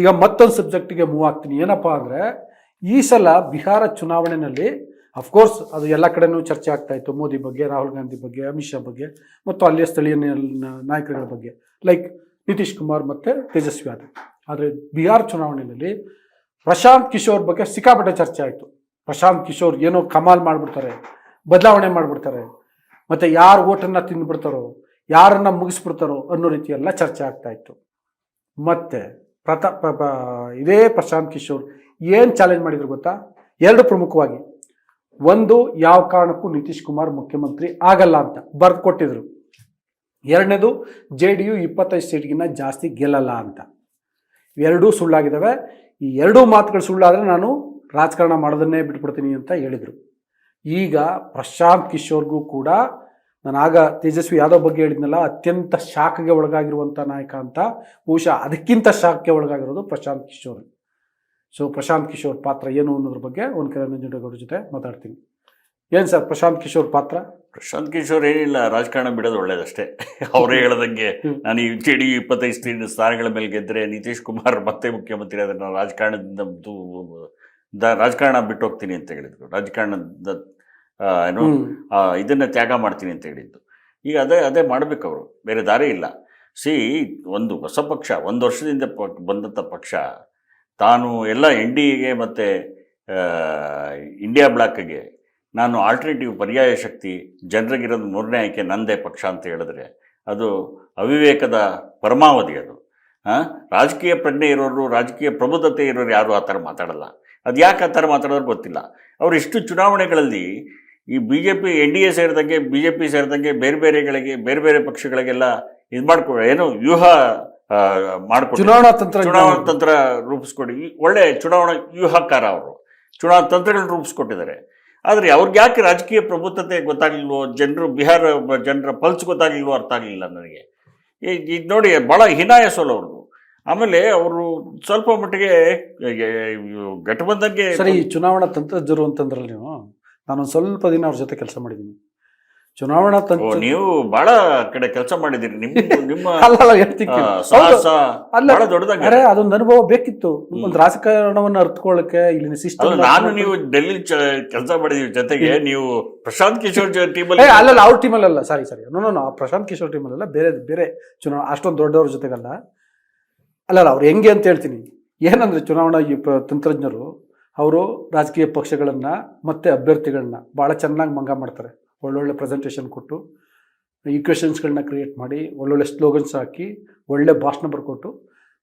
ಈಗ ಮತ್ತೊಂದು ಸಬ್ಜೆಕ್ಟಿಗೆ ಮೂವ್ ಆಗ್ತೀನಿ. ಏನಪ್ಪ ಅಂದರೆ, ಈ ಸಲ ಬಿಹಾರ ಚುನಾವಣೆಯಲ್ಲಿ ಅಫ್ಕೋರ್ಸ್ ಅದು ಎಲ್ಲ ಕಡೆನೂ ಚರ್ಚೆ ಆಗ್ತಾ ಇತ್ತು. ಮೋದಿ ಬಗ್ಗೆ, ರಾಹುಲ್ ಗಾಂಧಿ ಬಗ್ಗೆ, ಅಮಿತ್ ಶಾ ಬಗ್ಗೆ, ಮತ್ತು ಅಲ್ಲಿಯ ಸ್ಥಳೀಯ ನಾಯಕರುಗಳ ಬಗ್ಗೆ. ಲೈಕ್ ನಿತೀಶ್ ಕುಮಾರ್ ಮತ್ತು ತೇಜಸ್ವಿ ಯಾದವ್ ಆದರೆ ಬಿಹಾರ ಚುನಾವಣೆಯಲ್ಲಿ ಪ್ರಶಾಂತ್ ಕಿಶೋರ್ ಬಗ್ಗೆ ಸಿಕ್ಕಾಪಟ್ಟೆ ಚರ್ಚೆ ಆಯಿತು. ಪ್ರಶಾಂತ್ ಕಿಶೋರ್ ಏನೋ ಕಮಾಲ್ ಮಾಡಿಬಿಡ್ತಾರೆ, ಬದಲಾವಣೆ ಮಾಡಿಬಿಡ್ತಾರೆ. ಮತ್ತು ಯಾರು ಓಟನ್ನು ತಿಂದುಬಿಡ್ತಾರೋ, ಯಾರನ್ನು ಮುಗಿಸ್ಬಿಡ್ತಾರೋ ಅನ್ನೋ ರೀತಿಯೆಲ್ಲ ಚರ್ಚೆ ಆಗ್ತಾ ಇತ್ತು. ಮತ್ತೆ ಪ್ರತಾಪ್ ಪ- ಪ- ಇದೇ ಪ್ರಶಾಂತ್ ಕಿಶೋರ್ ಏನು ಚಾಲೆಂಜ್ ಮಾಡಿದ್ರು ಗೊತ್ತಾ? ಎರಡು ಪ್ರಮುಖವಾಗಿ. ಒಂದು, ಯಾವ ಕಾರಣಕ್ಕೂ ನಿತೀಶ್ ಕುಮಾರ್ ಮುಖ್ಯಮಂತ್ರಿ ಆಗಲ್ಲ ಅಂತ ಬರೆದು ಕೊಟ್ಟಿದ್ರು. ಎರಡನೇದು, ಜೆ ಡಿ ಯು ಇಪ್ಪತ್ತೈದು ಸೀಟ್ಗಿನ್ನ ಜಾಸ್ತಿ ಗೆಲ್ಲಲ್ಲ ಅಂತ. ಎರಡೂ ಸುಳ್ಳಾಗಿದ್ದಾವೆ ಈ ಎರಡೂ ಮಾತುಗಳು ಸುಳ್ಳಾದರೆ ನಾನು ರಾಜಕಾರಣ ಮಾಡೋದನ್ನೇ ಬಿಟ್ಬಿಡ್ತೀನಿ ಅಂತ ಹೇಳಿದರು. ಈಗ ಪ್ರಶಾಂತ್ ಕಿಶೋರ್ಗೂ ಕೂಡ ನಾನು ಆಗ ತೇಜಸ್ವಿ ಯಾದವ್ ಬಗ್ಗೆ ಹೇಳಿದ್ನಲ್ಲ ಅತ್ಯಂತ ಶಾಖಗೆ ಒಳಗಾಗಿರುವಂಥ ನಾಯಕ ಅಂತ. ಬಹುಶಃ ಅದಕ್ಕಿಂತ ಶಾಖಕ್ಕೆ ಒಳಗಾಗಿರೋದು ಪ್ರಶಾಂತ್ ಕಿಶೋರ್. ಸೊ ಪ್ರಶಾಂತ್ ಕಿಶೋರ್ ಪಾತ್ರ ಏನು ಅನ್ನೋದ್ರ ಬಗ್ಗೆ ಒಂದು ನಂಜುಂಡೇಗೌಡ ಜೊತೆ ಮಾತಾಡ್ತೀನಿ. ಏನು ಸರ್ ಪ್ರಶಾಂತ್ ಕಿಶೋರ್ ಪಾತ್ರ? ಪ್ರಶಾಂತ್ ಕಿಶೋರ್ ಏನಿಲ್ಲ ರಾಜಕಾರಣ ಬಿಡೋದು ಒಳ್ಳೇದಷ್ಟೇ. ಅವರೇ ಹೇಳದಂಗೆ ನಾನು ಈ ಜೆ ಡಿ ಇಪ್ಪತ್ತೈದು ಸ್ಥಾನ ಸ್ಥಾನಗಳ ಮೇಲೆ ಗೆದ್ದರೆ ನಿತೀಶ್ ಕುಮಾರ್ ಮತ್ತೆ ಮುಖ್ಯಮಂತ್ರಿ ಅದನ್ನು ರಾಜಕಾರಣದಿಂದ ದೂ- ದ- ರಾಜಕಾರಣ ಬಿಟ್ಟು ಹೋಗ್ತೀನಿ ಅಂತ ಹೇಳಿದ್ರು. ರಾಜಕಾರಣದ ಏನು ಇದನ್ನು ಇದನ್ನ ತ್ಯಾಗ ಮಾಡ್ತೀನಿ ಅಂತ ಹೇಳಿದ್ದು. ಈಗ ಅದೇ ಅದೇ ಮಾಡಬೇಕು ಅವರು. ಬೇರೆ ದಾರಿ ಇಲ್ಲ. ಸಿ ಒಂದು ಹೊಸ ಪಕ್ಷ ಒಂದು ವರ್ಷದಿಂದ ಪ ಬಂದಂಥ ಪಕ್ಷ ತಾನು ಎಲ್ಲ ಎನ್ ಡಿ ಎಗೆ ಮತ್ತು ಇಂಡಿಯಾ ಬ್ಲಾಕ್ಗೆ ನಾನು ಆಲ್ಟರ್ನೇಟಿವ್ ಪರ್ಯಾಯ ಶಕ್ತಿ ಜನರಿಗಿರೋದು ಮೂರನೇ ಆಯ್ಕೆ ನಂದೇ ಪಕ್ಷ ಅಂತ ಹೇಳಿದ್ರೆ ಅದು ಅವಿವೇಕದ ಪರಮಾವಧಿ ಅದು. ಆ? ರಾಜಕೀಯ ಪ್ರಜ್ಞೆ ಇರೋರು ರಾಜಕೀಯ ಪ್ರಬುದ್ಧತೆ ಇರೋರು ಯಾರು ಆ ಥರ ಮಾತಾಡಲ್ಲ. ಅದು ಯಾಕೆ ಆ ಥರ ಮಾತಾಡೋರು ಗೊತ್ತಿಲ್ಲ. ಅವರು ಇಷ್ಟು ಚುನಾವಣೆಗಳಲ್ಲಿ ಈ B J P N D A ಸೇರಿದಂಗೆ B J P ಸೇರಿದಂಗೆ ಬೇರೆ ಬೇರೆಗಳಿಗೆ ಬೇರೆ ಬೇರೆ ಪಕ್ಷಗಳಿಗೆಲ್ಲ ಇದು ಮಾಡ್ಕೊ ಏನು ವ್ಯೂಹ ಮಾಡ್ಕೊಂಡು. ಚುನಾವಣಾ ತಂತ್ರ ಚುನಾವಣಾ ತಂತ್ರ ರೂಪಿಸ್ಕೊಡಿ. ಈ ಒಳ್ಳೆ ಚುನಾವಣಾ ವ್ಯೂಹಕಾರ ಅವರು. ಚುನಾವಣಾ ತಂತ್ರಗಳನ್ನ ರೂಪಿಸ್ಕೊಟ್ಟಿದ್ದಾರೆ. ಆದರೆ ಅವ್ರಿಗೆ ಯಾಕೆ ರಾಜಕೀಯ ಪ್ರಭುತ್ವತೆ ಗೊತ್ತಾಗ್ಲಿಲ್ವೋ? ಜನರು ಬಿಹಾರ ಜನರ ಪಲ್ಸ್ ಗೊತ್ತಾಗ್ಲಿಲ್ವೋ ಅರ್ಥ ಆಗಲಿಲ್ಲ ನನಗೆ. ಈ- ಈಗ ನೋಡಿ ಭಾಳ ಹೀನಾಯ ಸೋಲು ಅವ್ರದ್ದು ಆಮೇಲೆ ಅವರು ಸ್ವಲ್ಪ ಮಟ್ಟಿಗೆ ಘಟಬಂಧನ್ಗೆ ಸರಿ ಈ ಚುನಾವಣಾ ತಂತ್ರಜ್ಞರು ಅಂತಂದ್ರಲ್ಲ ನೀವು ನಾನೊಂದು ಸ್ವಲ್ಪ ದಿನ ಅವ್ರ ಜೊತೆ ಕೆಲಸ ಮಾಡಿದ್ದೀನಿ. ಚುನಾವಣಾ ತಂತ್ರ ನೀವು ಬಹಳ ಕಡೆ ಕೆಲಸ ಮಾಡಿದ್ದೀರಿ. ನಿಮ್ಮ ನಿಮ್ಮ ಅಲ್ಲ ಅದೊಂದು ಅನುಭವ ಬೇಕಿತ್ತು. ಒಂದು ರಾಜಕಾರಣವನ್ನು ಅರ್ಥಕೊಳ್ಳಕ್ಕೆ ಇಲ್ಲಿನ ಸಿಸ್ಟಮ್ ನಾನು ನೀವು ಡೆಲ್ಲಿ ಕೆಲಸ ಮಾಡಿದೀವಿ ಜೊತೆಗೆ ನೀವು ಪ್ರಶಾಂತ್ ಕಿಶೋರ್ ಟೀಮಲ್ಲಿ ಅಲ್ಲ ಅವ್ರ ಟೀಮಲ್ಲಿ ಅಲ್ಲ sorry sorry no no Prashant Kishor team ಅಲ್ಲ ಬೇರೆ ಬೇರೆ ಚುನಾವಣೆ ಅಷ್ಟೊಂದು ದೊಡ್ಡವ್ರ ಜೊತೆಗಲ್ಲ. ಅಲ್ಲ ಅವ್ರು ಹೆಂಗೆ ಅಂತ ಹೇಳ್ತೀನಿ. ಏನಂದ್ರೆ ಚುನಾವಣಾ ತಂತ್ರಜ್ಞರು ಅವರು ರಾಜಕೀಯ ಪಕ್ಷಗಳನ್ನು ಮತ್ತು ಅಭ್ಯರ್ಥಿಗಳನ್ನ ಭಾಳ ಚೆನ್ನಾಗಿ ಮಂಗ ಮಾಡ್ತಾರೆ. ಒಳ್ಳೊಳ್ಳೆ ಪ್ರೆಸೆಂಟೇಷನ್ ಕೊಟ್ಟು ಈಕ್ವೇಷನ್ಸ್ಗಳನ್ನ ಕ್ರಿಯೇಟ್ ಮಾಡಿ ಒಳ್ಳೊಳ್ಳೆ ಸ್ಲೋಗನ್ಸ್ ಹಾಕಿ ಒಳ್ಳೆ ಭಾಷಣ ಬರ್ಕೊಟ್ಟು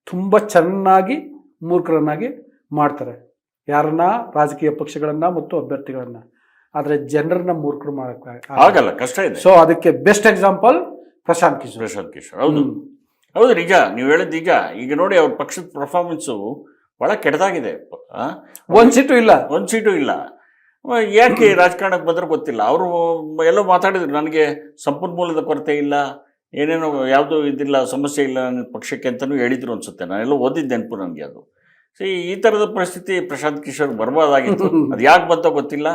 ತುಂಬ ಚೆನ್ನಾಗಿ ಮೂರ್ಖರನ್ನಾಗಿ ಮಾಡ್ತಾರೆ. ಯಾರನ್ನ? ರಾಜಕೀಯ ಪಕ್ಷಗಳನ್ನ ಮತ್ತು ಅಭ್ಯರ್ಥಿಗಳನ್ನ. ಆದರೆ ಜನರನ್ನ ಮೂರ್ಖರು ಮಾಡಕ್ಕೆ ಆಗಲ್ಲ. ಕಷ್ಟ ಇದೆ. ಸೊ ಅದಕ್ಕೆ ಬೆಸ್ಟ್ ಎಕ್ಸಾಂಪಲ್ ಪ್ರಶಾಂತ್ ಕಿಶೋರ್. ಪ್ರಶಾಂತ್ ಕಿಶೋರ್ ಹೌದು. ಹೌದು ನಿಜ. ನೀವು ಹೇಳಿದ ಈಗ ಈಗ ನೋಡಿ ಅವ್ರ ಪಕ್ಷದ ಪರ್ಫಾರ್ಮೆನ್ಸು ಬಹಳ ಕೆಟ್ಟದಾಗಿದೆ? ಒಂದ್ ಸೀಟು ಇಲ್ಲ. ಒಂದ್ ಸೀಟು ಇಲ್ಲ. ಯಾಕೆ ರಾಜಕಾರಣಕ್ಕೆ ಬಂದ್ರೆ ಗೊತ್ತಿಲ್ಲ. ಅವರು ಎಲ್ಲೋ ಮಾತಾಡಿದ್ರು ನನಗೆ ಸಂಪನ್ಮೂಲದ ಕೊರತೆ ಇಲ್ಲ ಏನೇನೋ ಯಾವುದೂ ಇದಿಲ್ಲ ಸಮಸ್ಯೆ ಇಲ್ಲ ನನ್ನ ಪಕ್ಷಕ್ಕೆ ಅಂತಲೂ ಹೇಳಿದ್ರು ಅನ್ಸುತ್ತೆ. ನಾನೆಲ್ಲೋ ಓದಿದ್ದೆ ನೆನಪು ನನಗೆ ಅದು. ಸೊ ಈ ಥರದ ಪರಿಸ್ಥಿತಿ ಪ್ರಶಾಂತ್ ಕಿಶೋರ್ ಬರ್ಬೋದಾಗಿತ್ತು ಅದು ಯಾಕೆ ಬಂತೋ ಗೊತ್ತಿಲ್ಲ.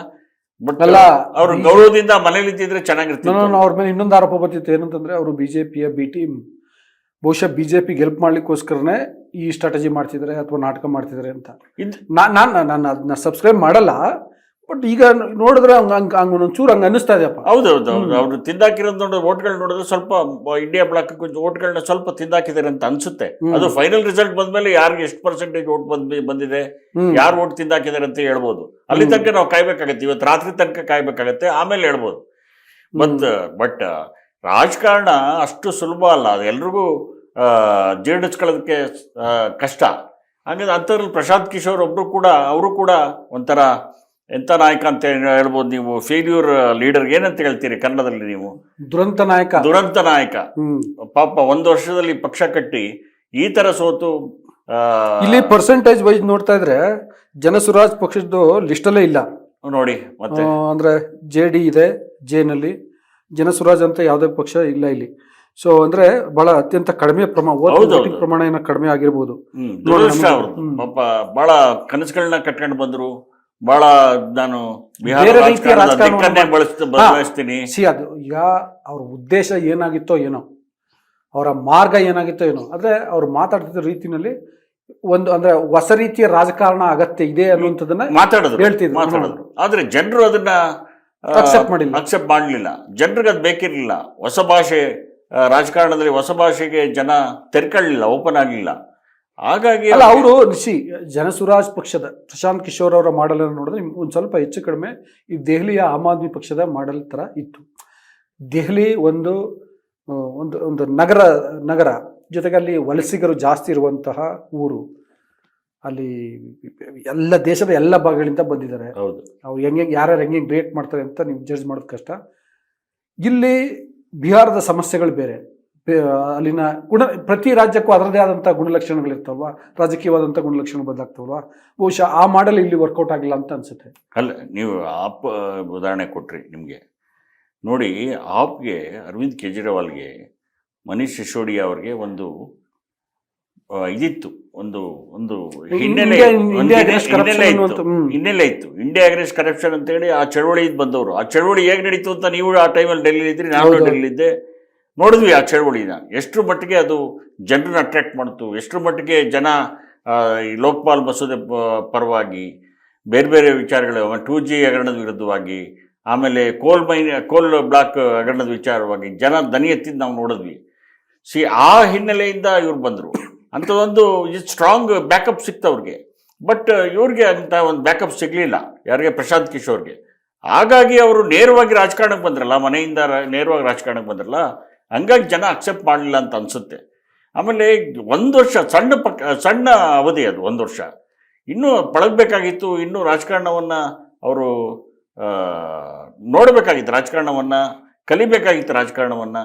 ಬಟ್ ಅಲ್ಲ, ಅವರು ಗೌರವದಿಂದ ಮನೇಲಿ ಇದ್ದಿದ್ರೆ ಚೆನ್ನಾಗಿರ್ತಿತ್ತು. ನಾನು ಅವ್ರ ಮೇಲೆ ಇನ್ನೊಂದು ಆರೋಪ ಬರ್ತಿತ್ತು ಏನಂತಂದ್ರೆ ಅವರು ಬಿಜೆಪಿಯ ಬಿ ಟೀಮ್ ಬಹುಶಃ ಬಿಜೆಪಿ ಗೆಲ್ಪ್ ಮಾಡ್ಲಿಕ್ಕೋಸ್ಕರನೇ ಈ ಸ್ಟ್ರಾಟಜಿ ಮಾಡ್ತಿದ್ದಾರೆ ಅಥವಾ ನಾಟಕ ಮಾಡ್ತಿದ್ದಾರೆ ಅಂತ. ನಾನು ನಾನು ನಾನು ಅದನ್ನ ಸಬ್ಸ್ಕ್ರೈಬ್ ಮಾಡಲ್ಲ ಬಟ್ ಈಗ ನೋಡಿದ್ರೆ ಹಂಗ ಹಂಗ ಹಂಗ ಒಂಚೂರು ಹಂಗೆ ಅನ್ನಿಸ್ತಾ ಇದೆಯಪ್ಪ ಹೌದೌದು ಹೌದು ಹೌದು ಅವ್ರು ತಿಂದಾಕಿರೋದು ನೋಡಿ ಓಟ್ಗಳು ನೋಡಿದ್ರೆ ಸ್ವಲ್ಪ ಇಂಡಿಯಾ ಬ್ಲಾಕ್ ಓಟ್ಗಳನ್ನ ಸ್ವಲ್ಪ ತಿಂದಾಕಿದ್ದಾರೆ ಅಂತ ಅನ್ಸುತ್ತೆ. ಅದು ಫೈನಲ್ ರಿಸಲ್ಟ್ ಬಂದ್ಮೇಲೆ ಯಾರಿಗೆ ಎಷ್ಟು ಪರ್ಸೆಂಟೇಜ್ ಓಟ್ ಬಂದ್ ಬಂದಿದೆ. ಯಾರು ಓಟ್ ತಿಂದಾಕಿದ್ದಾರೆ ಅಂತ ಹೇಳ್ಬೋದು. ಅಲ್ಲಿ ತನಕ ನಾವು ಕಾಯ್ಬೇಕಾಗತ್ತೆ. ಇವತ್ತು ರಾತ್ರಿ ತನಕ ಕಾಯ್ಬೇಕಾಗತ್ತೆ ಆಮೇಲೆ ಹೇಳ್ಬೋದು. ಮತ್ ಬಟ್ ರಾಜಕಾರಣ ಅಷ್ಟು ಸುಲಭ ಅಲ್ಲ. ಅದು ಎಲ್ರಿಗೂ ಜೀರ್ಣಿಸ್ಕೊಳ್ಳೋದಕ್ಕೆ ಕಷ್ಟ. ಹಾಗಾಗಿ ಅಂಥದ್ರಲ್ಲಿ ಪ್ರಶಾಂತ್ ಕಿಶೋರ್ ಒಬ್ರು ಕೂಡ ಅವರು ಕೂಡ ಒಂಥರ ಎಂಥ ನಾಯಕ ಅಂತ ಹೇಳ್ಬೋದು ನೀವು. ಫೇಲ್ಯೂರ್ ಲೀಡರ್ ಏನಂತ ಹೇಳ್ತೀರಿ ಕನ್ನಡದಲ್ಲಿ ನೀವು? ದುರಂತ ನಾಯಕ. ದುರಂತ ನಾಯಕ. ಪಾಪ ಒಂದು ವರ್ಷದಲ್ಲಿ ಪಕ್ಷ ಕಟ್ಟಿ ಈ ಥರ ಸೋತು ಇಲ್ಲಿ ಪರ್ಸೆಂಟೇಜ್ ವೈಸ್ ನೋಡ್ತಾ ಇದ್ರೆ ಜನಸುರಾಜ್ ಪಕ್ಷದ್ದು ಲಿಸ್ಟಲ್ಲೇ ಇಲ್ಲ. ನೋಡಿ ಮತ್ತೆ? ಅಂದ್ರೆ ಜೆ ಡಿ ಇದೆ ಜೆ ನಲ್ಲಿ. ಜನಸುರಾಜ್ ಅಂತ ಯಾವುದೇ ಪಕ್ಷ ಇಲ್ಲ ಇಲ್ಲಿ. ಸೊ ಅಂದ್ರೆ ಬಹಳ ಅತ್ಯಂತ ಕಡಿಮೆ ಪ್ರಮಾಣ. ಪ್ರಮಾಣ ಏನೋ ಕಡಿಮೆ ಆಗಿರ್ಬೋದು. ಪಾಪ ಬಹಳ ಕನಸುಗಳನ್ನ ಕಟ್ಕೊಂಡು ಬಂದ್ರು. ಬಹಳ ನಾನು ಬಿಹಾರ ಬೇರೆ ರೀತಿಯ ಸಿ ಅದು ಈಗ ಅವ್ರ ಉದ್ದೇಶ ಏನಾಗಿತ್ತೋ ಏನೋ. ಅವರ ಮಾರ್ಗ ಏನಾಗಿತ್ತೋ ಏನೋ. ಅಂದ್ರೆ ಅವ್ರು ಮಾತಾಡ್ತಿದ್ದ ರೀತಿನಲ್ಲಿ ಒಂದು ಅಂದ್ರೆ ಹೊಸ ರೀತಿಯ ರಾಜಕಾರಣ ಅಗತ್ಯ ಇದೆ ಅನ್ನುವಂಥದ್ದನ್ನ ಮಾತಾಡೋದು ಹೇಳ್ತಿದ್ರು. ಆದ್ರೆ ಜನರು ಅದನ್ನ Accept ಮಾಡಿಲ್ಲ. ಅಕ್ಸೆಪ್ಟ್ ಮಾಡಲಿಲ್ಲ. ಜನರಿಗೆ ಅದು ಬೇಕಿರಲಿಲ್ಲ. ಹೊಸ ಭಾಷೆ ರಾಜಕಾರಣದಲ್ಲಿ ಹೊಸ ಭಾಷೆಗೆ ಜನ ತೆರ್ಕೊಳ್ಳಿಲ್ಲ ಓಪನ್ ಆಗಲಿಲ್ಲ. ಹಾಗಾಗಿ ಅಲ್ಲ ಅವರು ಸಿ ಜನಸುರಾಜ್ ಪಕ್ಷದ ಪ್ರಶಾಂತ್ ಕಿಶೋರ್ ಅವರ ಮಾಡೆಲ್ ಅನ್ನು ನೋಡಿದ್ರೆ ಒಂದು ಸ್ವಲ್ಪ ಹೆಚ್ಚು ಕಡಿಮೆ ಈ ದೆಹಲಿಯ ಆಮ್ ಆದ್ಮಿ ಪಕ್ಷದ ಮಾಡಲ್ ತರ ಇತ್ತು. ದೆಹಲಿ ಒಂದು ಒಂದು ಒಂದು ನಗರ ನಗರ ಜೊತೆಗೆ ಅಲ್ಲಿ ವಲಸಿಗರು ಜಾಸ್ತಿ ಇರುವಂತಹ ಊರು. ಅಲ್ಲಿ ಎಲ್ಲ ದೇಶದ ಎಲ್ಲ ಭಾಗಗಳಿಂದ ಬಂದಿದ್ದಾರೆ. ಹೌದು. ಅವ್ರು ಹೆಂಗೆ ಯಾರ್ಯಾರು ಹೆಂಗೆ ರಿಯಾಕ್ಟ್ ಮಾಡ್ತಾರೆ ಅಂತ ನೀವು ಜಡ್ಜ್ ಮಾಡೋದು ಕಷ್ಟ. ಇಲ್ಲಿ ಬಿಹಾರದ ಸಮಸ್ಯೆಗಳು ಬೇರೆ. ಅಲ್ಲಿನ ಗುಣ ಪ್ರತಿ ರಾಜ್ಯಕ್ಕೂ ಅದರದೇ ಆದಂಥ ಗುಣಲಕ್ಷಣಗಳಿರ್ತಾವಲ್ವಾ? ರಾಜಕೀಯವಾದಂಥ ಗುಣಲಕ್ಷಣಗಳು ಬದಲಾಗ್ತಾವಲ್ವಾ? ಬಹುಶಃ ಆ ಮಾಡಲ್ ಇಲ್ಲಿ ವರ್ಕೌಟ್ ಆಗಿಲ್ಲ ಅಂತ ಅನಿಸುತ್ತೆ. ಅಲ್ಲ ನೀವು ಆಪ್ ಉದಾಹರಣೆ ಕೊಟ್ರಿ ನಿಮಗೆ. ನೋಡಿ ಆಪ್ಗೆ ಅರವಿಂದ್ ಕೇಜ್ರಿವಾಲ್ಗೆ ಮನೀಶ್ ಸಿಸೋಡಿಯಾ ಅವ್ರಿಗೆ ಒಂದು ಇದಿತ್ತು. ಒಂದು ಒಂದು ಹಿನ್ನೆಲೆ ಹಿನ್ನೆಲೆ ಇತ್ತು. ಹ್ಮ್. ಹಿನ್ನೆಲೆ ಇತ್ತು. ಇಂಡಿಯಾ ಅಗ್ರೆಸ್ಟ್ ಕರಪ್ಷನ್ ಅಂತೇಳಿ ಆ ಚಳವಳಿ ಬಂದವರು. ಆ ಚಳವಳಿ ಹೇಗೆ ನಡೀತು ಅಂತ ನೀವು ಆ ಟೈಮಲ್ಲಿ ಡೆಲ್ಲಿ ಇದ್ರಿ ನಾನು ಡೆಲ್ಲಿದ್ದೆ ಡೆಲ್ಲಿ ಇದ್ದೆ ನೋಡಿದ್ವಿ ಆ ಚಳವಳಿನ. ಎಷ್ಟು ಮಟ್ಟಿಗೆ ಅದು ಜನರನ್ನ ಅಟ್ರಾಕ್ಟ್ ಮಾಡ್ತು. ಎಷ್ಟು ಮಟ್ಟಿಗೆ ಜನ ಈ ಲೋಕಪಾಲ್ ಮಸೂದೆ ಪರವಾಗಿ ಬೇರೆ ಬೇರೆ ವಿಚಾರಗಳು ಟೂ ಜಿ ಹಗರಣದ ವಿರುದ್ಧವಾಗಿ ಆಮೇಲೆ ಕೋಲ್ ಮೈನ್ ಕೋಲ್ ಬ್ಲಾಕ್ ಹಗರಣದ ವಿಚಾರವಾಗಿ ಜನ ದನಿ ಎತ್ತಿದ್ದು ನಾವು ನೋಡಿದ್ವಿ. ಸಿ ಆ ಹಿನ್ನೆಲೆಯಿಂದ ಇವ್ರು ಬಂದರು. ಅಂಥದ್ದೊಂದು ಸ್ಟ್ರಾಂಗ್ ಬ್ಯಾಕಪ್ ಸಿಕ್ತ ಅವ್ರಿಗೆ. ಬಟ್ ಇವ್ರಿಗೆ ಅಂತ ಒಂದು ಬ್ಯಾಕಪ್ ಸಿಗಲಿಲ್ಲ, ಯಾರಿಗೆ? ಪ್ರಶಾಂತ್ ಕಿಶೋರ್ಗೆ. ಹಾಗಾಗಿ ಅವರು ನೇರವಾಗಿ ರಾಜಕಾರಣಕ್ಕೆ ಬಂದ್ರಲ್ಲ, ಮನೆಯಿಂದ ನೇರವಾಗಿ ರಾಜಕಾರಣಕ್ಕೆ ಬಂದ್ರಲ್ಲ, ಹಂಗಾಗಿ ಜನ ಅಕ್ಸೆಪ್ಟ್ ಮಾಡಲಿಲ್ಲ ಅಂತ ಅನಿಸುತ್ತೆ. ಆಮೇಲೆ ಒಂದು ವರ್ಷ, ಸಣ್ಣ ಪಕ್ಕ ಸಣ್ಣ ಅವಧಿ ಅದು ಒಂದು ವರ್ಷ. ಇನ್ನೂ ಪಳಗಬೇಕಾಗಿತ್ತು, ಇನ್ನೂ ರಾಜಕಾರಣವನ್ನು ಅವರು ನೋಡಬೇಕಾಗಿತ್ತು, ರಾಜಕಾರಣವನ್ನು, ಕಲಿಬೇಕಾಗಿತ್ತು ರಾಜಕಾರಣವನ್ನು.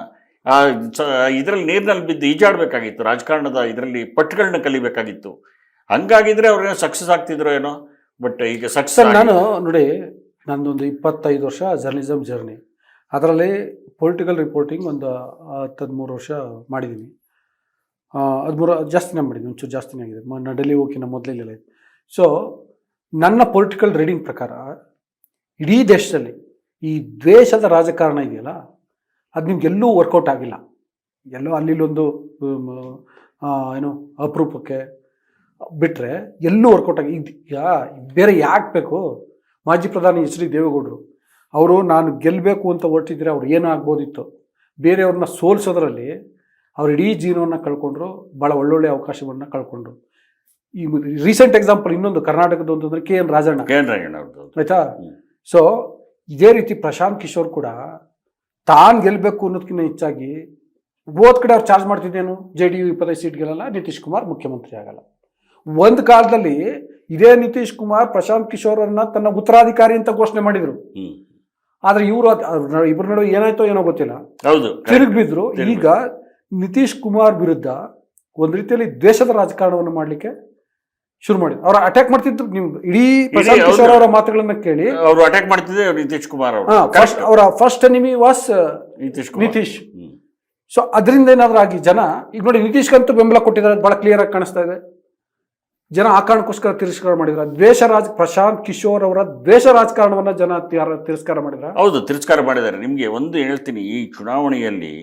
ಇದರಲ್ಲಿ ನೀರಿನಲ್ಲಿ ಬಿದ್ದು ಈಜಾಡಬೇಕಾಗಿತ್ತು. ರಾಜಕಾರಣದ ಇದರಲ್ಲಿ ಪಟ್ಟುಗಳನ್ನ ಕಲಿಬೇಕಾಗಿತ್ತು. ಹಂಗಾಗಿದ್ರೆ ಅವ್ರೇನೋ ಸಕ್ಸಸ್ ಆಗ್ತಿದ್ರು ಏನೋ ಬಟ್ ಈಗ ಸಕ್ಸಸ್ ನಾನು ನೋಡಿ ನಂದೊಂದು ಇಪ್ಪತ್ತೈದು ವರ್ಷ ಜರ್ನಲಿಸಮ್ ಜರ್ನಿ ಅದರಲ್ಲಿ ಪೊಲಿಟಿಕಲ್ ರಿಪೋರ್ಟಿಂಗ್ ಒಂದು ಹತ್ತು ಹದಿಮೂರು ವರ್ಷ ಮಾಡಿದ್ದೀನಿ ಹದಿಮೂರು ಜಾಸ್ತಿನೇ ಮಾಡಿದ್ದೀನಿ ಒಂಚೂರು ಜಾಸ್ತಿನೇ ಆಗಿದೆ. ಮ- ನಾನು ಡೆಲ್ಲಿ ಹೋಗಿನ ಮೊದಲೆಲ್ಲ ಸೊ ನನ್ನ ಪೊಲಿಟಿಕಲ್ ರೀಡಿಂಗ್ ಪ್ರಕಾರ ಇಡೀ ದೇಶದಲ್ಲಿ ಈ ದ್ವೇಷದ ರಾಜಕಾರಣ ಇದೆಯಲ್ಲ ಅದು ನಿಮ್ಗೆಲ್ಲೂ ವರ್ಕೌಟ್ ಆಗಿಲ್ಲ. ಎಲ್ಲೋ ಅಲ್ಲಿಲ್ಲೊಂದು ಏನು ಅಪರೂಪಕ್ಕೆ ಬಿಟ್ಟರೆ ಎಲ್ಲೂ ವರ್ಕೌಟ್ ಆಗಿ ಈಗ ಈಗ ಬೇರೆ ಯಾಕೆ ಬೇಕು? ಮಾಜಿ ಪ್ರಧಾನಿ ಎಚ್ ಡಿ ದೇವೇಗೌಡರು ಅವರು ನಾನು ಗೆಲ್ಲಬೇಕು ಅಂತ ಹೊರಟಿದ್ರೆ ಅವ್ರು ಏನೂ ಆಗ್ಬೋದಿತ್ತು ಬೇರೆಯವ್ರನ್ನ ಸೋಲಿಸೋದ್ರಲ್ಲಿ ಅವ್ರು ಇಡೀ ಜೀವನವನ್ನು ಕಳ್ಕೊಂಡ್ರು ಭಾಳ ಒಳ್ಳೊಳ್ಳೆ ಅವಕಾಶವನ್ನು ಕಳ್ಕೊಂಡ್ರು. ಈ ರೀಸೆಂಟ್ ಎಕ್ಸಾಂಪಲ್ ಇನ್ನೊಂದು ಕರ್ನಾಟಕದ ಒಂದು K N Rajanna. K N Rajanna ಅವ್ರದ್ದು. ಆಯ್ತಾ. ಸೊ ಇದೇ ರೀತಿ ಪ್ರಶಾಂತ್ ಕಿಶೋರ್ ಕೂಡ ತಾನು ಗೆಲ್ಲಬೇಕು ಅನ್ನೋದಕ್ಕಿಂತ ಹೆಚ್ಚಾಗಿ ಓದ್ ಕಡೆ ಅವ್ರು ಚಾರ್ಜ್ ಮಾಡ್ತಿದ್ದೇನು? ಜೆ ಡಿ ಯು ಇಪ್ಪತ್ತೈದು ಸೀಟ್ ಗೆಲ್ಲಲ್ಲ ನಿತೀಶ್ ಕುಮಾರ್ ಮುಖ್ಯಮಂತ್ರಿ ಆಗಲ್ಲ. ಒಂದು ಕಾಲದಲ್ಲಿ ಇದೇ ನಿತೀಶ್ ಕುಮಾರ್ ಪ್ರಶಾಂತ್ ಕಿಶೋರ್ ಅವ್ರನ್ನ ತನ್ನ ಉತ್ತರಾಧಿಕಾರಿ ಅಂತ ಘೋಷಣೆ ಮಾಡಿದ್ರು. ಆದ್ರೆ ಇವರು ಇಬ್ಬರ ನಡುವೆ ಏನಾಯ್ತೋ ಏನೋ ಗೊತ್ತಿಲ್ಲ. ಹೌದು ತಿರುಗಿ ಬಿದ್ರು. ಈಗ ನಿತೀಶ್ ಕುಮಾರ್ ವಿರುದ್ಧ ಒಂದು ರೀತಿಯಲ್ಲಿ ದ್ವೇಷದ ರಾಜಕಾರಣವನ್ನು ಮಾಡ್ಲಿಕ್ಕೆ ಶುರು ಮಾಡಿದ್ರು ಅವ್ರ ಅಟ್ಯಾಕ್ ಮಾಡ್ತಿದ್ರು ನೀವು ಇಡೀ ಪ್ರಶಾಂತ್ ಕಿಶೋರ್ ಅವರ ಮಾತುಗಳನ್ನ ಕೇಳಿ. ಅವರು ಅಟ್ಯಾಕ್ ಮಾಡ್ತಿದ್ದೆ ನಿತೀಶ್ ಕುಮಾರ್ ಅವರು. ಅವರ first enemy was Nitish Nitish. So ಅದರಿಂದ ಏನಾದ್ರೂ ಆಗಿ ಜನ ಈಗ ನೋಡಿ ನಿತೀಶ್ಗಂತೂ ಬೆಂಬಲ ಕೊಟ್ಟಿದ್ದಾರೆ ಬಹಳ ಕ್ಲಿಯರ್ ಆಗಿ ಕಾಣಿಸ್ತಾ ಇದೆ. ಜನ ಆ ಕಾರಣಕ್ಕೋಸ್ಕರ ತಿರಸ್ಕಾರ ಮಾಡಿದ್ರ. ದ್ವೇಷ ರಾಜ್ ಪ್ರಶಾಂತ್ ಕಿಶೋರ್ ಅವರ ದ್ವೇಷ ರಾಜಕಾರಣವನ್ನ ಜನ ತಿರಸ್ಕಾರ ಮಾಡಿದ್ರ. ಹೌದು ತಿರಸ್ಕಾರ ಮಾಡಿದ್ದಾರೆ. ನಿಮಗೆ ಒಂದು ಹೇಳ್ತೀನಿ ಈ ಚುನಾವಣೆಯಲ್ಲಿ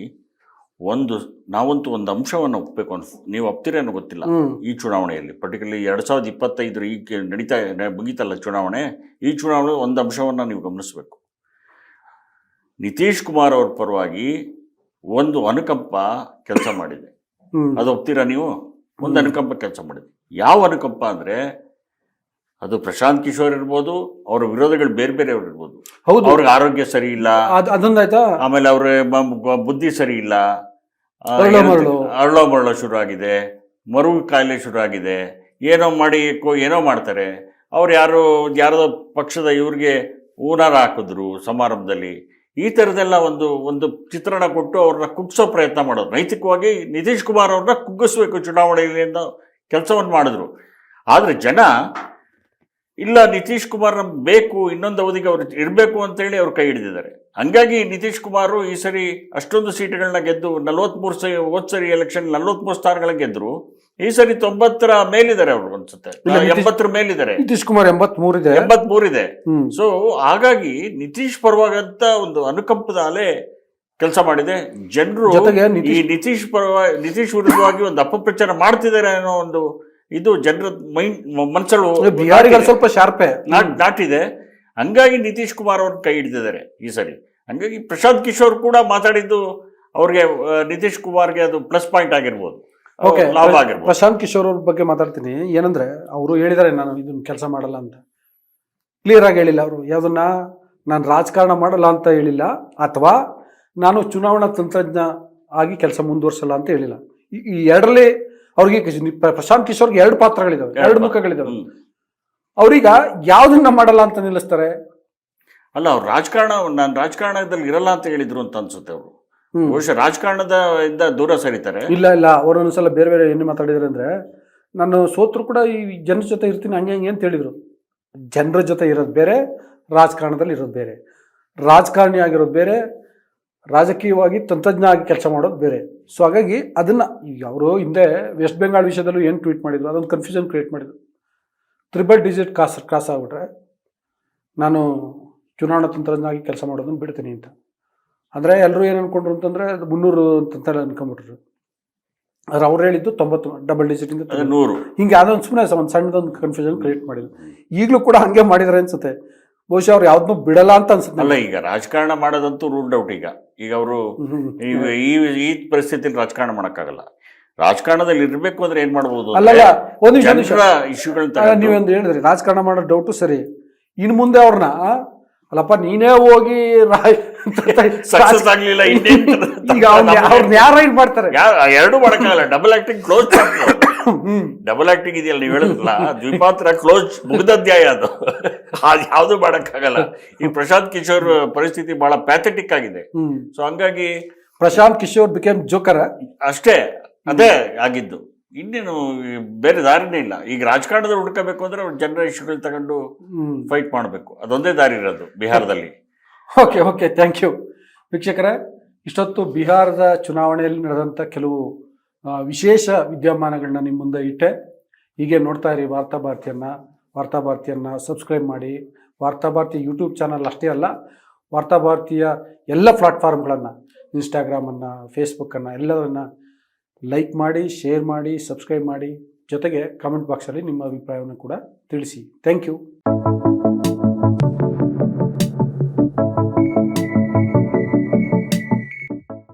ಒಂದು ನಾವಂತೂ ಒಂದು ಅಂಶವನ್ನು ಒಪ್ಪಬೇಕು ಅನ್ಸ್ ನೀವು ಒಪ್ತಿರೇನೋ ಗೊತ್ತಿಲ್ಲ. ಈ ಚುನಾವಣೆಯಲ್ಲಿ ಪರ್ಟಿಕ್ಯುಲರ್ಲಿ ಎರಡು ಸಾವಿರದ ಇಪ್ಪತ್ತೈದರ ಈ ನಡೀತಾ ಮುಗೀತಲ್ಲ ಚುನಾವಣೆ ಈ ಚುನಾವಣೆ ಒಂದು ಅಂಶವನ್ನು ನೀವು ಗಮನಿಸಬೇಕು. ನಿತೀಶ್ ಕುಮಾರ್ ಅವ್ರ ಪರವಾಗಿ ಒಂದು ಅನುಕಂಪ ಕೆಲಸ ಮಾಡಿದೆ. ಅದು ಒಪ್ತೀರಾ ನೀವು? ಒಂದು ಅನುಕಂಪ ಕೆಲಸ ಮಾಡಿದೆ. ಯಾವ ಅನುಕಂಪ ಅಂದರೆ ಅದು ಪ್ರಶಾಂತ್ ಕಿಶೋರ್ ಇರ್ಬೋದು ಅವ್ರ ವಿರೋಧಗಳು ಬೇರೆ ಬೇರೆಯವ್ರು ಇರ್ಬೋದು. ಹೌದು. ಅವ್ರಿಗೆ ಆರೋಗ್ಯ ಸರಿ ಇಲ್ಲ. ಅದ್ ಅದೊಂದಾಯ್ತಾ? ಆಮೇಲೆ ಅವ್ರ ಬುದ್ಧಿ ಸರಿ ಇಲ್ಲ. ಅರಳೋ ಮರಳು. ಶುರು ಆಗಿದೆ ಮರು ಕಾಯಿಲೆ ಶುರು ಆಗಿದೆ ಏನೋ ಮಾಡಿ ಏನೋ ಮಾಡ್ತಾರೆ. ಅವ್ರು ಯಾರು ಯಾರದೋ ಪಕ್ಷದ ಇವ್ರಿಗೆ ಊನಾರ ಹಾಕಿದ್ರು ಸಮಾರಂಭದಲ್ಲಿ. ಈ ಥರದೆಲ್ಲ ಒಂದು ಒಂದು ಚಿತ್ರಣ ಕೊಟ್ಟು ಅವ್ರನ್ನ ಕುಗ್ಸೋ ಪ್ರಯತ್ನ ಮಾಡೋದು. ನೈತಿಕವಾಗಿ ನಿತೀಶ್ ಕುಮಾರ್ ಅವ್ರನ್ನ ಕುಗ್ಗಿಸ್ಬೇಕು ಚುನಾವಣೆಯಲ್ಲಿ ಅನ್ನೋ ಕೆಲಸವನ್ನು ಮಾಡಿದ್ರು. ಆದರೆ ಜನ ಇಲ್ಲ ನಿತೀಶ್ ಕುಮಾರ್ ನಮ್ಗೆ ಬೇಕು ಇನ್ನೊಂದು ಅವಧಿಗೆ ಅವ್ರು ಇರಬೇಕು ಅಂತೇಳಿ ಅವ್ರು ಕೈ ಹಿಡಿದಿದ್ದಾರೆ. ಹಂಗಾಗಿ ನಿತೀಶ್ ಕುಮಾರ್ ಈ ಸರಿ ಅಷ್ಟೊಂದು ಸೀಟ್ಗಳನ್ನ ಗೆದ್ದು ನಲ್ವತ್ಮೂರು ಸರಿ ಹೋದ್ ಸರಿ ಎಲೆಕ್ಷನ್ ನಲ್ವತ್ಮೂರು ಸ್ಥಾನಗಳ ಗೆದ್ರು. ಈ ಸರಿ ತೊಂಬತ್ತರ ಮೇಲಿದ್ದಾರೆ ಅವರು ಅನ್ಸುತ್ತೆ. ಎಂಬತ್ತರ ಮೇಲಿದ್ದಾರೆ. ನಿತೀಶ್ ಕುಮಾರ್ ಎಂಬತ್ಮೂರಿದೆ ಇದೆ. ಸೊ ಹಾಗಾಗಿ ನಿತೀಶ್ ಪರವಾಗಂತ ಒಂದು ಅನುಕಂಪದ ಅಲೆ ಕೆಲಸ ಮಾಡಿದೆ. ಜನರು ಈ ನಿತೀಶ್ ನಿತೀಶ್ ಪರವಾಗಿ ನಿತೀಶ್ ವಿರುದ್ಧವಾಗಿ ಒಂದು ಅಪಪ್ರಚಾರ ಮಾಡ್ತಿದ್ದಾರೆ ಅನ್ನೋ ಒಂದು ಇದು ಜನರ ಮೈಂಡ್ ಮನಸ್ಸಳು ಬಿಹಾರಿಗಳು ಸ್ವಲ್ಪ ಶಾರ್ಪೆ. ನಾಟ್ ಇದೆ ಹಂಗಾಗಿ ನಿತೀಶ್ ಕುಮಾರ್ ಅವ್ರ ಕೈ ಹಿಡಿದಿದ್ದಾರೆ ಈ ಸರಿ. ಹಂಗಾಗಿ ಪ್ರಶಾಂತ್ ಕಿಶೋರ್ ಕೂಡ ಮಾತಾಡಿದ್ದು ಅವ್ರಿಗೆ ನಿತೀಶ್ ಕುಮಾರ್ಗೆ ಅದು ಪ್ಲಸ್ ಪಾಯಿಂಟ್ ಆಗಿರ್ಬೋದು. ಓಕೆ ಪ್ರಶಾಂತ್ ಕಿಶೋರ್ ಅವ್ರ ಬಗ್ಗೆ ಮಾತಾಡ್ತೀನಿ. ಏನಂದ್ರೆ ಅವರು ಹೇಳಿದ್ದಾರೆ ನಾನು ಇದನ್ನ ಕೆಲಸ ಮಾಡಲ್ಲ ಅಂತ. ಕ್ಲಿಯರ್ ಆಗಿ ಹೇಳಿಲ್ಲ ಅವರು. ಯಾವುದನ್ನ ನಾನು ರಾಜಕಾರಣ ಮಾಡಲ್ಲ ಅಂತ ಹೇಳಿಲ್ಲ ಅಥವಾ ನಾನು ಚುನಾವಣಾ ತಂತ್ರಜ್ಞ ಆಗಿ ಕೆಲಸ ಮುಂದುವರಿಸಲ್ಲ ಅಂತ ಹೇಳಿಲ್ಲ. ಈ ಎರಡರಲ್ಲಿ ಅವ್ರಿಗೆ ಪ್ರಶಾಂತ್ ಕಿಶೋರ್ಗೆ ಎರಡು ಪಾತ್ರಗಳಿದಾವೆ ಎರಡು. ಮುಖಗಳಿದಾವೆ. ಅವ್ರೀಗ ಯಾವ್ದನ್ನ ಮಾಡಲ್ಲ ಅಂತ ನಿಲ್ಲಿಸ್ತಾರೆ ಅಲ್ಲ ಅವ್ರು ರಾಜಕಾರಣ ನಾನು ರಾಜಕಾರಣದಲ್ಲಿ ಇರಲ್ಲ ಅಂತ ಹೇಳಿದ್ರು ಅಂತ ಅನ್ಸುತ್ತೆ ಅವರು. ಬಹುಶಃ ರಾಜಕಾರಣದ ಇಂದ ದೂರ ಸರಿತಾರೆ ಇಲ್ಲ ಇಲ್ಲ ಅವರು ಒಂದ್ಸಲ ಬೇರೆ ಬೇರೆ ಏನು ಮಾತಾಡಿದ್ರು ಅಂದ್ರೆ ನಾನು ಸೋತ್ರು ಕೂಡ ಈ ಜನರ ಜೊತೆ ಇರ್ತೀನಿ ಹಂಗೆ ಹಂಗೆ ಅಂತ ಹೇಳಿದ್ರು ಜನರ ಜೊತೆ ಇರೋದು ಬೇರೆ ರಾಜಕಾರಣದಲ್ಲಿ ಇರೋದು ಬೇರೆ ರಾಜಕಾರಣಿ ಆಗಿರೋದು ಬೇರೆ ರಾಜಕೀಯವಾಗಿ ತಂತ್ರಜ್ಞ ಆಗಿ ಕೆಲಸ ಮಾಡೋದು ಬೇರೆ. ಸೊ ಹಾಗಾಗಿ ಅದನ್ನು ಈಗ ಅವರು ಹಿಂದೆ ವೆಸ್ಟ್ ಬೆಂಗಾಲ್ ವಿಷಯದಲ್ಲೂ ಏನು ಟ್ವೀಟ್ ಮಾಡಿದ್ರು ಅದೊಂದು ಕನ್ಫ್ಯೂಷನ್ ಕ್ರಿಯೇಟ್ ಮಾಡಿದ್ರು. ತ್ರಿಬಲ್ ಡಿಜಿಟ್ ಕಾಸ್ ಕ್ರಾಸ್ ಆಗ್ಬಿಟ್ರೆ ನಾನು ಚುನಾವಣಾ ತಂತ್ರಜ್ಞ ಆಗಿ ಕೆಲಸ ಮಾಡೋದನ್ನು ಬಿಡ್ತೀನಿ ಅಂತ. ಅಂದರೆ ಎಲ್ಲರೂ ಏನು ಅಂದ್ಕೊಂಡ್ರು ಅಂತಂದರೆ ಅದು ಮುನ್ನೂರು ಅಂತ ಅನ್ಕೊಂಬಿಟ್ರು ಆದ್ರೆ ಅವ್ರು ಹೇಳಿದ್ದು ತೊಂಬತ್ತು ಡಬಲ್ ಡಿಜಿಟಿಂದ ನೂರು. ಹಿಂಗೆ ಅದೊಂದು ಸುಮ್ಮನೆ ಒಂದು ಸಣ್ಣದೊಂದು ಕನ್ಫ್ಯೂಷನ್ ಕ್ರಿಯೇಟ್ ಮಾಡಿದ್ರು. ಈಗಲೂ ಕೂಡ ಹಾಗೆ ಮಾಡಿದ್ರೆ ಅನ್ಸುತ್ತೆ. ಬಹುಶಃ ಅವ್ರು ಯಾವ್ದನ್ನೂ ಬಿಡಲ್ಲ ಅಂತ ಅನ್ಸುತ್ತೆ. ಅಲ್ಲ ಈಗ ರಾಜಕಾರಣ ಮಾಡೋದಂತೂ ರೂಲ್ಡ್ ಔಟ್ ಈಗ. ಈಗ ಅವರು ಹ್ಮ್. ಈ ಈ ಪರಿಸ್ಥಿತಿಯಲ್ಲಿ ರಾಜಕಾರಣ ಮಾಡೋಕ್ಕಾಗಲ್ಲ. ರಾಜಕಾರಣದಲ್ಲಿ ಇರಬೇಕು ಅಂದ್ರೆ ಏನ್ ಮಾಡ್ಬೋದು? ಅಲ್ಲಲ್ಲ ಒಂದು ಇಶ್ಯೂಗಳನ್ನ ನೀವೊಂದು ಹೇಳಿದ್ರಿ ರಾಜಕಾರಣ ಮಾಡೋ ಡೌಟು ಸರಿ. ಇನ್ನು ಮುಂದೆ ಅವ್ರನ್ನ ಅಲ್ಲಪ್ಪ ನೀನೇ ಹೋಗಿ ಸಕ್ಸಸ್ ಆಗ್ಲಿಲ್ಲ ಈಗ ಅವ್ರನ್ನ ಯಾರು ಇದು ಮಾಡ್ತಾರೆ. ಎರಡು ಮಾಡಕ್ಕಾಗಲ್ಲ double acting close double acting ಇದೆಯಲ್ಲ ನೀವು ಹೇಳಿದ್ರಲ್ಲ ದ್ವಿಪಾತ್ರ ಕ್ಲೋಸ್ ಮುಗ್ದಧ್ಯಾಯ ಅದು? ಅದು ಯಾವುದು ಮಾಡಕ್ಕಾಗಲ್ಲ. ಈ ಪ್ರಶಾಂತ್ ಕಿಶೋರ್ ಪರಿಸ್ಥಿತಿ ಬಹಳ ಪ್ಯಾಥೆಟಿಕ್ ಆಗಿದೆ. ಸೊ ಹಂಗಾಗಿ ಪ್ರಶಾಂತ್ ಕಿಶೋರ್ ಬಿಕೇಮ್ ಜೋಕರ ಅಷ್ಟೇ ಅದೇ ಆಗಿದ್ದು. ಇನ್ನೇನು ಬೇರೆ ದಾರಿನೇ ಇಲ್ಲ. ಈಗ ರಾಜಕಾರಣದಲ್ಲಿ ಹುಡ್ಕೋಬೇಕು ಅಂದ್ರೆ ಅವ್ರು ಜನರ ಇಶ್ಯೂಗಳು ತಗೊಂಡು ಫೈಟ್ ಮಾಡಬೇಕು. ಅದೊಂದೇ ದಾರಿ ಇರೋದು ಬಿಹಾರದಲ್ಲಿ. ಓಕೆ ಓಕೆ ಥ್ಯಾಂಕ್ ಯು ವೀಕ್ಷಕರೇ ಇಷ್ಟೊತ್ತು ಬಿಹಾರದ ಚುನಾವಣೆಯಲ್ಲಿ ನಡೆದಂಥ ಕೆಲವು ವಿಶೇಷ ವಿದ್ಯಮಾನಗಳನ್ನ ನಿಮ್ಮ ಮುಂದೆ ಇಟ್ಟೆ. ಹೀಗೆ ನೋಡ್ತಾ ಇರಿ ವಾರ್ತಾ ಭಾರತಿಯನ್ನು. ವಾರ್ತಾ ಭಾರತಿಯನ್ನ ಸಬ್ಸ್ಕ್ರೈಬ್ ಮಾಡಿ. ವಾರ್ತಾ ಭಾರತಿ ಯೂಟ್ಯೂಬ್ ಚಾನಲ್ ಅಷ್ಟೇ ಅಲ್ಲ ವಾರ್ತಾ ಭಾರತೀಯ ಎಲ್ಲ ಪ್ಲಾಟ್ಫಾರ್ಮ್ಗಳನ್ನು ಇನ್ಸ್ಟಾಗ್ರಾಮನ್ನು ಫೇಸ್ಬುಕ್ಕನ್ನು ಎಲ್ಲದನ್ನು ಲೈಕ್ ಮಾಡಿ ಶೇರ್ ಮಾಡಿ ಸಬ್ಸ್ಕ್ರೈಬ್ ಮಾಡಿ, ಜೊತೆಗೆ ಕಾಮೆಂಟ್ ಬಾಕ್ಸಲ್ಲಿ ನಿಮ್ಮ ಅಭಿಪ್ರಾಯವನ್ನು ಕೂಡ ತಿಳಿಸಿ. Thank you